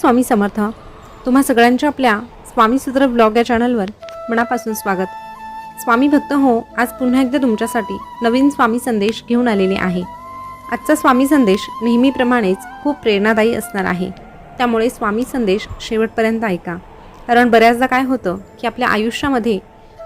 स्वामी समर्थ. तुम्हा सगळ्यांच्या आपल्या स्वामीसूत्र ब्लॉग या चॅनलवर मनापासून स्वागत. स्वामी भक्त हो आज पुन्हा एकदा तुमच्यासाठी नवीन स्वामी संदेश घेऊन आलेले आहे. आजचा स्वामी संदेश नेहमीप्रमाणेच खूप प्रेरणादायी असणार आहे. त्यामुळे स्वामी संदेश शेवटपर्यंत ऐका. कारण बऱ्याचदा काय होतं की आपल्या आयुष्यामध्ये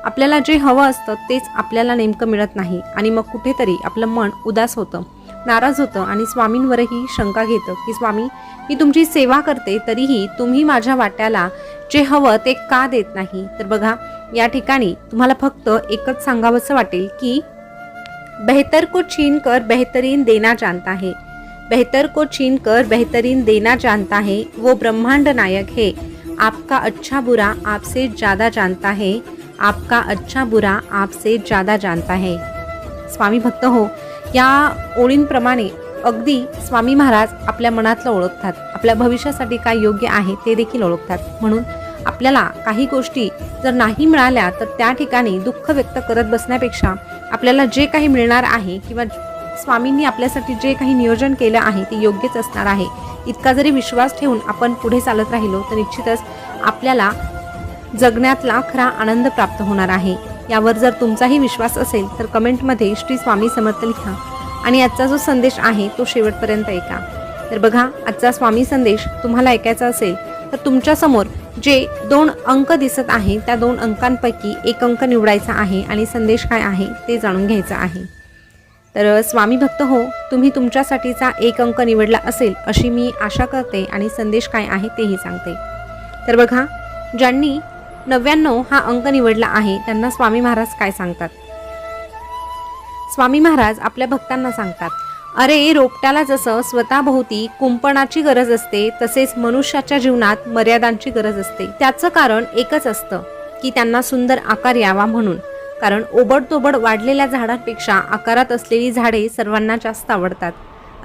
आपल्याला जे हवं असतं तेच आपल्याला नेमकं मिळत नाही आणि मग कुठेतरी आपलं मन उदास होतं. नाराज होतं आणि स्वामींवरही शंका घेतं की स्वामी मी तुमची सेवा करते तरीही तुम्ही माझ्या वाट्याला जे हवं ते का देत नाही? तर बघा या ठिकाणी तुम्हाला फक्त एकच सांगावंसं वाटेल की बेहतर को छीन कर बेहतरीन देना जानता है. बेहतर को छीन कर बेहतरीन देना जानता है वो ब्रह्मांड नायक है। आपका अच्छा बुरा आपसे ज़्यादा जानता है आपका अच्छा बुरा आपसे ज़्यादा जानता है। स्वामी भक्त हो या ओळींप्रमाणे अगदी स्वामी महाराज आपल्या मनातलं ओळखतात. आपल्या भविष्यासाठी काय योग्य आहे ते देखील ओळखतात. म्हणून आपल्याला काही गोष्टी जर नाही मिळाल्या तर त्या ठिकाणी दुःख व्यक्त करत बसण्यापेक्षा आपल्याला जे काही मिळणार आहे किंवा स्वामींनी आपल्यासाठी जे काही नियोजन केलं आहे ते योग्यच असणार आहे. इतका जरी विश्वास ठेवून आपण पुढे चालत राहिलो तर निश्चितच आपल्याला जगण्यातला खरा आनंद प्राप्त होणार आहे. यावर जर तुमचाही विश्वास असेल तर कमेंटमध्ये श्री स्वामी समर्थ लिहा आणि आजचा जो संदेश आहे तो शेवटपर्यंत ऐका. तर बघा आजचा स्वामी संदेश तुम्हाला ऐकायचा असेल तर तुमच्यासमोर जे दोन अंक दिसत आहे त्या दोन अंकांपैकी एक अंक निवडायचा आहे आणि संदेश काय आहे ते जाणून घ्यायचा आहे. तर स्वामी भक्त हो तुम्ही तुमच्यासाठीचा एक अंक निवडला असेल अशी मी आशा करते आणि संदेश काय आहे तेही सांगते. तर बघा ज्यांनी नव्याण्णव हा अंक निवडला आहे. त्यांना स्वामी महाराज काय सांगतात? स्वामी महाराज आपल्या भक्तांना सांगतात अरे रोपट्याला जसं स्वतःभोवती कुंपणाची गरज असते तसेच मनुष्याच्या जीवनात मर्यादांची गरज असते. त्याचं कारण एकच असतं की त्यांना सुंदर आकार यावा म्हणून. कारण ओबडतोबड वाढलेल्या झाडांपेक्षा आकारात असलेली झाडे सर्वांना जास्त आवडतात.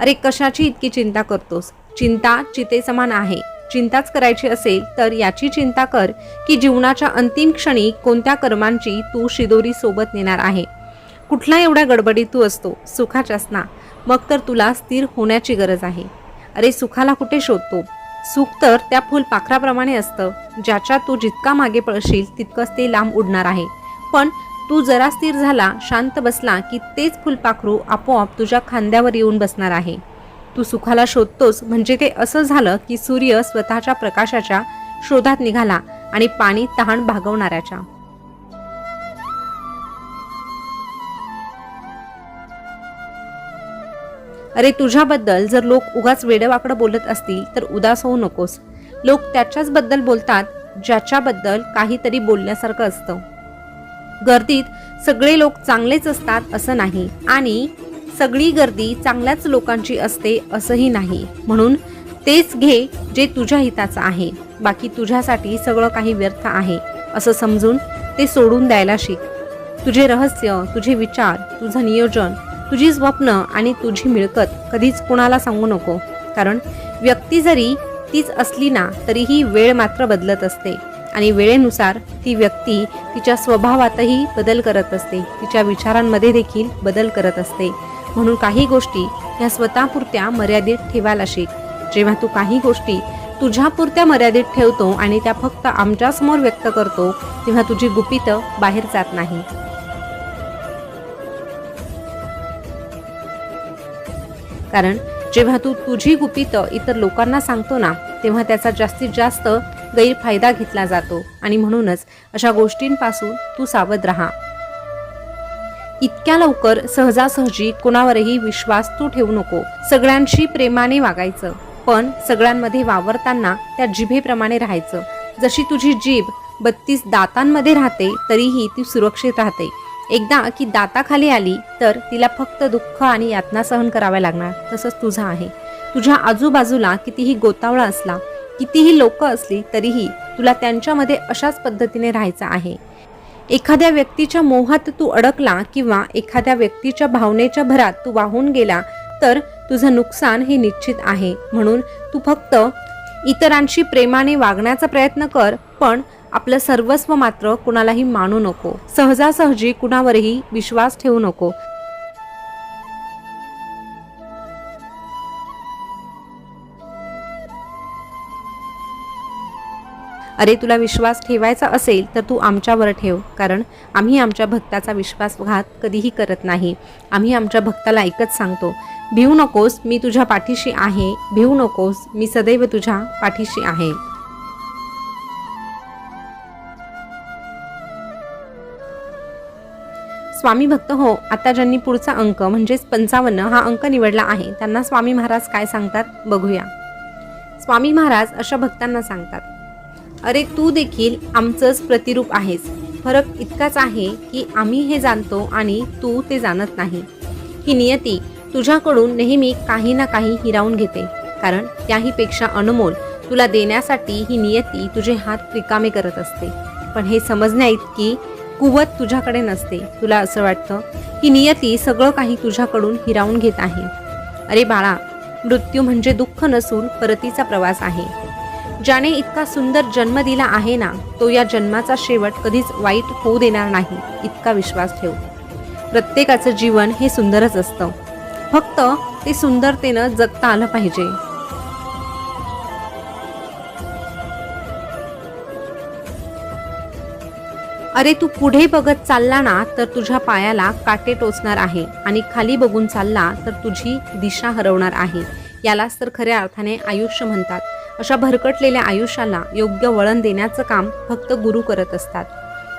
अरे कशाची इतकी चिंता करतोस? चिंता चिते समान आहे. चिंताच करायची असेल तर याची चिंता कर की जीवनाच्या अंतिम क्षणी कोणत्या कर्मांची तू शिदोरी सोबत नेणार आहे. कुठला एवढ्या गडबडीत तू असतो? सुखाच्याच ना. मग तर तुला स्थिर होण्याची गरज आहे. अरे सुखाला कुठे शोधतो? सुख तर त्या फुलपाखराप्रमाणे असतं. ज्याच्या तू जितका मागे पळशील तितकंच ते लांब उडणार आहे. पण तू जरा स्थिर झाला शांत बसला की तेच फुलपाखरू आपोआप तुझ्या खांद्यावर येऊन बसणार आहे. तू सुखाला शोधतोस म्हणजे ते असं झालं की सूर्य स्वतःच्या प्रकाशाच्या शोधात निघाला आणि पाणी तहान भागवणाऱ्याच्या. अरे तुझ्याबद्दल जर लोक उगाच वेडेवाकडं बोलत असतील तर उदास होऊ नकोस. लोक त्याच्याच बद्दल बोलतात ज्याच्याबद्दल काहीतरी बोलण्यासारखं असतं. गर्दीत सगळे लोक चांगलेच असतात असं नाही. आणि सगळी गर्दी चांगल्याच लोकांची असते असंही नाही. म्हणून तेच घे जे तुझ्या हिताचं आहे. बाकी तुझ्यासाठी सगळं काही व्यर्थ आहे. असं समजून ते सोडून द्यायला शिक. तुझे रहस्य तुझे विचार तुझं नियोजन तुझी स्वप्न आणि तुझी मिळकत कधीच कुणाला सांगू नको. कारण व्यक्ती जरी तीच असली ना तरीही वेळ मात्र बदलत असते. आणि वेळेनुसार ती व्यक्ती तिच्या स्वभावातही बदल करत असते. तिच्या विचारांमध्ये देखील बदल करत असते. म्हणून काही गोष्टी ह्या स्वतःपुरत्या मर्यादित ठेवायला शिक. जेव्हा तू काही गोष्टी तुझ्यापुरत्या मर्यादित ठेवतो आणि त्या फक्त आमच्यासमोर व्यक्त करतो तेव्हा तुझी गुपितं बाहेर जात नाही. कारण जेव्हा तू तुझी गुपितं इतर लोकांना सांगतो ना तेव्हा त्याचा जास्तीत जास्त गैरफायदा घेतला जातो. आणि म्हणूनच अशा गोष्टींपासून तू सावध राहा. इतक्या लवकर सहजासहजी कोणावरही विश्वास तू ठेवू नको. सगळ्यांशी प्रेमाने वागायचं. पण सगळ्यांमध्ये वावरताना त्या जिभेप्रमाणे राहायचं. जशी तुझी जीभ बत्तीस दातांमध्ये राहते तरीही ती सुरक्षित राहते. एकदा की दाताखाली आली तर तिला फक्त दुःख आणि यातना सहन कराव्या लागणार. तसंच तुझं आहे. तुझ्या आजूबाजूला कितीही गोतावळा असला कितीही लोक असली तरीही तुला त्यांच्यामध्ये अशाच पद्धतीने राहायचं आहे. एखाद्या व्यक्तीच्या मोहात तू अडकला किंवा एखाद्या व्यक्तीच्या भावनेच्या भरात तू वाहून गेला तर तुझं नुकसान हे निश्चित आहे. म्हणून तू फक्त इतरांशी प्रेमाने वागण्याचा प्रयत्न कर पण आपलं सर्वस्व मात्र कुणालाही मानू नको. सहजासहजी कुणावरही विश्वास ठेवू नको. अरे तुला विश्वास ठेवायचा असेल तर तू आमच्यावर ठेव कारण आम्ही आमच्या भक्ताचा विश्वासघात कधीही करत नाही. आम्ही आमच्या भक्ताला एकच सांगतो भिवू नकोस मी तुझ्या पाठीशी आहे. भिवू नकोस मी सदैव तुझ्या पाठीशी आहे. स्वामी भक्त हो आता ज्यांनी पुढचा अंक म्हणजेच पंचावन्न हा अंक निवडला आहे त्यांना स्वामी महाराज काय सांगतात? बघूया. स्वामी महाराज अशा भक्तांना सांगतात अरे तू देखील आमचंच प्रतिरूप आहेस. फरक इतकाच आहे की आम्ही हे जाणतो आणि तू ते जाणत नाही. ही नियती तुझ्याकडून नेहमी काही ना काही हिरावून घेते. कारण त्याहीपेक्षा अनमोल तुला देण्यासाठी ही नियती तुझे हात रिकामे करत असते. पण हे समजण्या इतकी कुवत तुझ्याकडे नसते. तुला असं वाटतं की नियती सगळं काही तुझ्याकडून हिरावून घेत आहे. अरे बाळा मृत्यू म्हणजे दुःख नसून परतीचा प्रवास आहे. ज्याने इतका सुंदर जन्म दिला आहे ना तो या जन्माचा शेवट कधीच वाईट होऊ देणार नाही इतका विश्वास ठेव. प्रत्येकाचं जीवन हे सुंदरच असतं. फक्त ते सुंदरतेनं जगता आलं पाहिजे. अरे तू पुढे बघत चालला ना तर तुझ्या पायाला काटे टोचणार आहे आणि खाली बघून चालला तर तुझी दिशा हरवणार आहे. यालाच तर खऱ्या अर्थाने आयुष्य म्हणतात. अशा भरकटलेल्या आयुष्याला योग्य वळण देण्याचं काम फक्त गुरु करत असतात.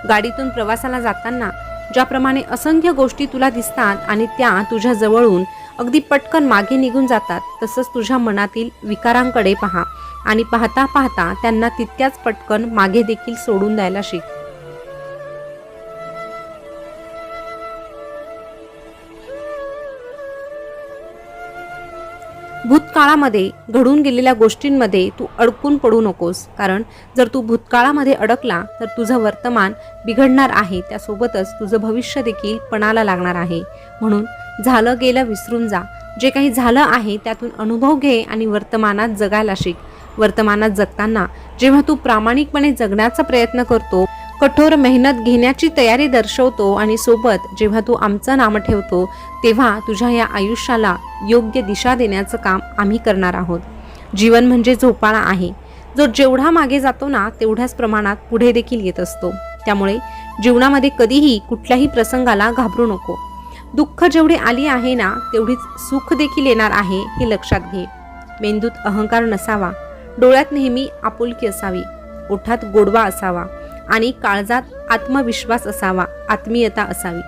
गाडीतून प्रवासाला जाताना ज्याप्रमाणे असंख्य गोष्टी तुला दिसतात आणि त्या तुझ्या जवळून अगदी पटकन मागे निघून जातात तसंच तुझ्या मनातील विकारांकडे पहा आणि पाहता पाहता त्यांना तितक्याच पटकन मागे देखील सोडून द्यायला शिक. भूतकाळामध्ये घडून गेलेल्या गोष्टींमध्ये तू अडकून पडू नकोस. कारण जर तू भूतकाळामध्ये अडकला तर तुझं वर्तमान बिघडणार आहे. त्यासोबतच तुझं भविष्य देखील पणाला लागणार आहे. म्हणून झालं गेलं विसरून जा. जे काही झालं आहे त्यातून अनुभव घे आणि वर्तमानात जगायला शिक. वर्तमानात जगताना जेव्हा तू प्रामाणिकपणे जगण्याचा प्रयत्न करतो कठोर मेहनत घेण्याची तयारी दर्शवतो आणि सोबत जेव्हा तू आमचं नाम ठेवतो तेव्हा तुझ्या या आयुष्याला योग्य दिशा देण्याचं काम आम्ही करणार आहोत. जीवन म्हणजे झोपाळा आहे. जो जेवढा मागे जातो ना तेवढ्याच प्रमाणात पुढे देखील येत असतो. त्यामुळे जीवनामध्ये कधीही कुठल्याही प्रसंगाला घाबरू नको. दुःख जेवढी आली आहे ना तेवढीच सुख देखील येणार आहे हे लक्षात घे. मेंदूत अहंकार नसावा. डोळ्यात नेहमी आपुलकी असावी. ओठात गोडवा असावा. आणि काळजात आत्मविश्वास असावा आत्मीयता असावी.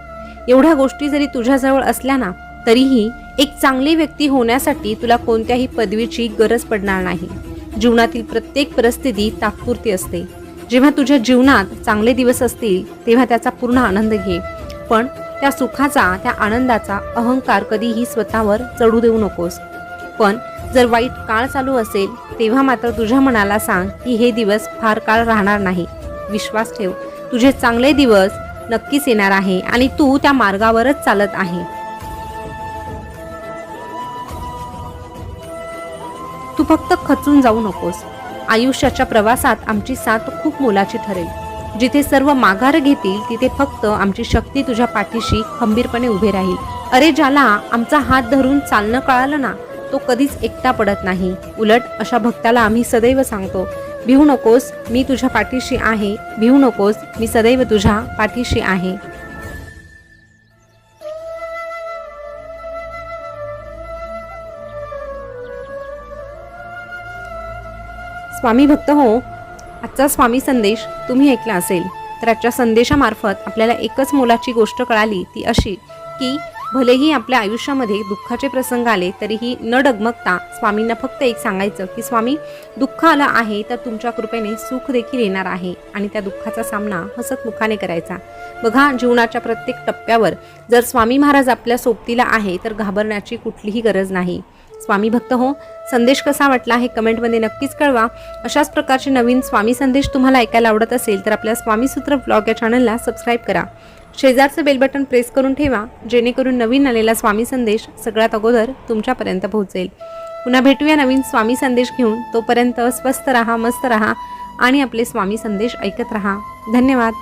एवढ्या गोष्टी जरी तुझ्याजवळ असल्या ना तरीही एक चांगली व्यक्ती होण्यासाठी तुला कोणत्याही पदवीची गरज पडणार नाही. जीवनातील प्रत्येक परिस्थिती तात्पुरती असते. जेव्हा तुझ्या जीवनात चांगले दिवस असतील तेव्हा त्याचा पूर्ण आनंद घे. पण त्या सुखाचा त्या आनंदाचा अहंकार कधीही स्वतःवर चढू देऊ नकोस. पण जर वाईट काळ चालू असेल तेव्हा मात्र तुझ्या मनाला सांग की हे दिवस फार काळ राहणार नाही. विश्वास ठेव. तुझे चांगले दिवस नक्कीच येणार आहे आणि तू त्या मार्गावरच चालत आहे. तू फक्त खचून जाऊ नकोस. आयुष्याच्या प्रवासात आमची साथ खूप मोलाची ठरेल. जिथे सर्व माघार घेतील तिथे फक्त आमची शक्ती तुझ्या पाठीशी खंबीरपणे उभे राहील. अरे ज्याला आमचा हात धरून चालणं कळालं ना तो कधीच एकटा पडत नाही. उलट अशा भक्ताला आम्ही सदैव सांगतो भिवू नकोस मी तुझ्या पाठीशी आहे. भिवू नकोस मी सदैव तुझ्या पाठीशी आहे. स्वामी भक्त हो आजचा स्वामी संदेश तुम्ही ऐकला असेल तर आजच्या संदेशामार्फत आपल्याला एकच मोलाची गोष्ट कळाली ती अशी की भलेही आपल्या आयुष्यामध्ये दुःखाचे प्रसंग आले तरीही न डगमगता स्वामींना फक्त एक सांगायचं की स्वामी दुःख आलं आहे तर तुमच्या कृपेने सुख देखील येणार आहे. आणि त्या दुःखाचा सामना हसतमुखाने करायचा. बघा जीवनाच्या प्रत्येक टप्प्यावर जर स्वामी महाराज आपल्या सोबतीला आहे तर घाबरण्याची कुठलीही गरज नाही. स्वामी भक्त हो संदेश कसा वाटला हे कमेंटमध्ये नक्कीच कळवा. अशाच प्रकारचे नवीन स्वामी संदेश तुम्हाला ऐकायला आवडत असेल तर आपल्या स्वामीसूत्र ब्लॉग या चॅनलला सबस्क्राईब करा. शेजारचं बेल बटन प्रेस करून ठेवा जेणेकरून नवीन आलेला स्वामी संदेश सगळ्यात अगोदर तुमच्यापर्यंत पोहोचेल. पुन्हा भेटूया नवीन स्वामी संदेश घेऊन. तोपर्यंत स्वस्त रहा मस्त रहा आणि आपले स्वामी संदेश ऐकत रहा. धन्यवाद.